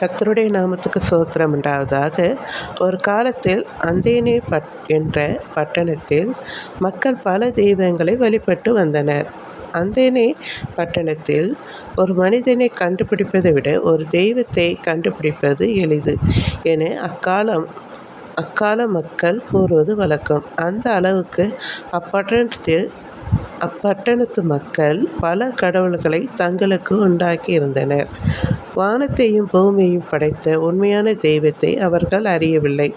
கத்தருடைய நாமத்துக்கு சோத்திரம் உண்டாவதாக ஒரு காலத்தில் அந்தேனே பட் என்ற பட்டணத்தில் மக்கள் பல தெய்வங்களை வழிபட்டு வந்தனர். அந்தேனே பட்டணத்தில் ஒரு மனிதனை கண்டுபிடிப்பதை விட ஒரு தெய்வத்தை கண்டுபிடிப்பது எளிது என அக்காலம் அக்கால மக்கள் கூறுவது வழக்கம். அந்த அளவுக்கு அப்பட்டணத்தில் அப்பட்டணத்து மக்கள் பல கடவுள்களை தங்களுக்கு உண்டாக்கி இருந்தனர் வானத்தையும் பூமியையும் படைத்த உண்மையான தெய்வத்தை அவர்கள் அறியவில்லை.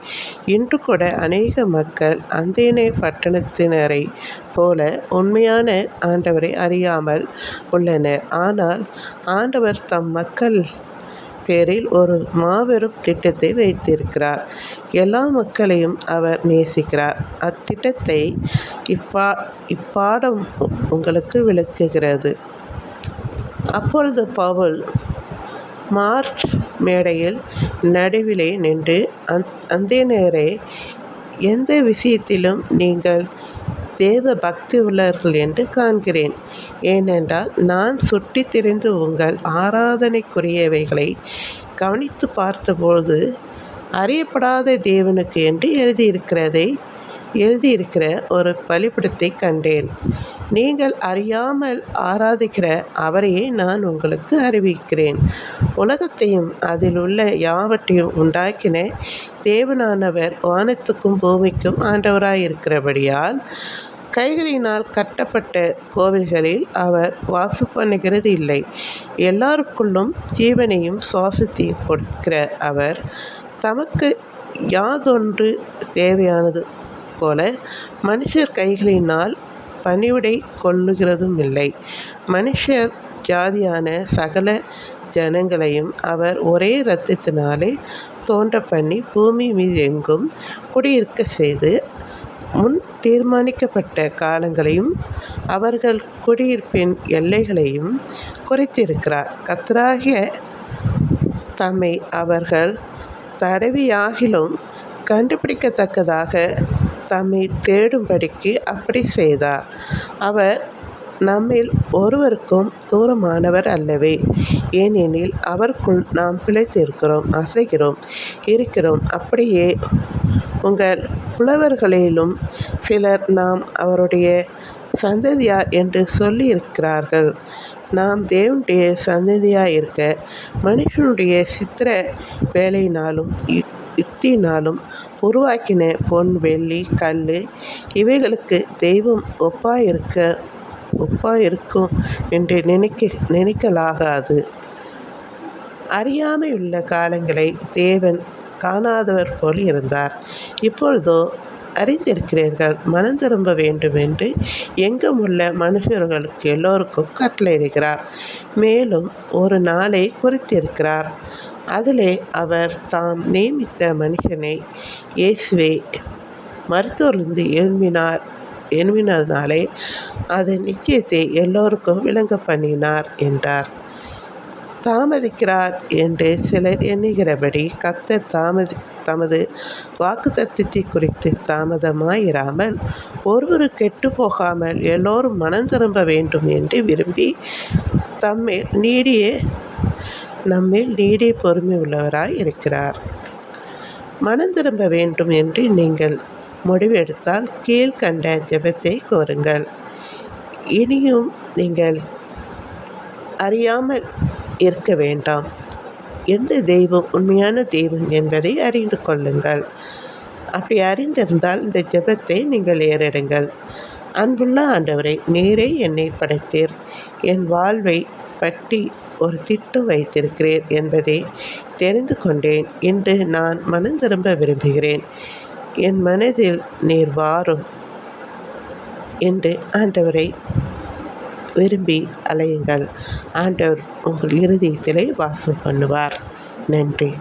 இன்று கூட அநேக மக்கள் அந்தேனே பட்டணத்தினரை போல உண்மையான ஆண்டவரை அறியாமல் உள்ளனர். ஆனால் ஆண்டவர் தம் மக்கள் பேரில் ஒரு மாபெரும் திட்டத்தை வைத்திருக்கிறார். எல்லா மக்களையும் அவர் நேசிக்கிறார். அத்திட்டத்தை இப்பா இப்பாடம் உங்களுக்கு விளக்குகிறது. அப்பொழுது பவுல் மார்ச் மேடையில் நடுவிலே நின்று அந் அந்தேனரே எந்த விஷயத்திலும் நீங்கள் தேவ பக்தி உள்ளவர்கள் என்று காண்கிறேன். ஏனென்றால் நான் சுட்டி திரிந்து உங்கள் ஆராதனைக்குரியவைகளை கவனித்து பார்த்தபோது அறியப்படாத தேவனுக்கு என்று எழுதியிருக்கிறதை எழுதியிருக்கிற ஒரு பலிபிடத்தை கண்டேன். நீங்கள் அறியாமல் ஆராதிக்கிற அவரையே நான் உங்களுக்கு அறிவிக்கிறேன். உலகத்தையும் அதில் உள்ள யாவற்றையும் உண்டாக்கின தேவனானவர் வானத்துக்கும் பூமிக்கும் ஆண்டவராயிருக்கிறபடியால் கைகளினால் கட்டப்பட்ட கோவில்களில் அவர் வாசு பண்ணுகிறது இல்லை எல்லாருக்குள்ளும் ஜீவனையும் சுவாசத்தையும் கொடுக்கிற அவர் தமக்கு யாதொன்று தேவையானது போல மனுஷர் கைகளினால் பணிவிடை கொள்ளுகிறதும் இல்லை மனுஷர் ஜாதியான சகல ஜனங்களையும் அவர் ஒரே இரத்தத்தினாலே தோன்ற பண்ணி பூமி மீது எங்கும் குடியிருக்க செய்து முன் தீர்மானிக்கப்பட்ட காலங்களையும் அவர்கள் குடியிருப்பின் எல்லைகளையும் குறைத்திருக்கிறார். கர்த்தராகிய தம்மை அவர்கள் தடவியாகிலும் கண்டுபிடிக்கத்தக்கதாக தம்மை தேடும்படிக்கு அப்படி செய்தார். அவர் நம்மில் ஒருவருக்கும் தூரமானவர் அல்லவே ஏனெனில் அவருக்குள் நாம் பிழைத்திருக்கிறோம் அசைகிறோம் இருக்கிறோம். அப்படியே உங்கள் புலவர்களிலும் சிலர் நாம் அவருடைய சந்ததியார் என்று சொல்லியிருக்கிறார்கள். நாம் தேவனுடைய சந்ததியாக இருக்க மனுஷனுடைய சித்திர வேலையினாலும் யுக்தியினாலும் உருவாக்கின பொன் வெள்ளி கல் இவைகளுக்கு தெய்வம் ஒப்பாக இருக்க ஒப்பாக இருக்கும் என்று நினைக்க நினைக்கலாகாது. அறியாமையுள்ள காலங்களை தேவன் காணாதவர் போல் இருந்தார். இப்பொழுதோ அறிந்திருக்கிறீர்கள் மனம் திரும்ப வேண்டும் என்று எங்கும் உள்ள மனுஷர்களுக்கு எல்லோருக்கும் கட்டளையிடுகிறார் மேலும் ஒரு நாளை குறித்திருக்கிறார். அதிலே அவர் தாம் நியமித்த மனுஷனை இயேசுவே மருத்துவரிலிருந்து எழும்பினார். எழுப்பினதுனாலே அதன் நிச்சயத்தை எல்லோருக்கும் விளங்க பண்ணினார் என்றார். தாமதிக்கிறார் என்று சிலர் எண்ணுகிறபடி கத்தர் தாமதி தமது வாக்குத்தத்தத்தை குறித்து தாமதமாயிராமல் ஒருவர் கெட்டு போகாமல் எல்லோரும் மனம் திரும்ப வேண்டும் என்று விரும்பி தம்மில் நீடிய நம்மில் நீடிய பொறுமை உள்ளவராய் இருக்கிறார். மனம் திரும்ப வேண்டும் என்று நீங்கள் முடிவெடுத்தால் கீழ்கண்ட ஜெபத்தை கோருங்கள். இனியும் நீங்கள் அறியாமல் இருக்க வேண்டாம். எந்த தெய்வம் உண்மையான தெய்வம் என்பதை அறிந்து கொள்ளுங்கள். அப்படி அறிந்திருந்தால் இந்த ஜெபத்தை நீங்கள் ஏறிடுங்கள். அன்புள்ள ஆண்டவரை நேரே என்னை படைத்தீர். என் வாழ்வை பற்றி ஒரு திட்டம் வைத்திருக்கிறீர் என்பதை தெரிந்து கொண்டேன். இன்று நான் மனம் திரும்ப விரும்புகிறேன். என் மனதில் நீர் வாரும். என்று ஆண்டவரை விரும்பி அலையுங்கள். ஆண்டவர் உங்கள் இருதயத்திலே வாசம் பண்ணுவார். நன்றி.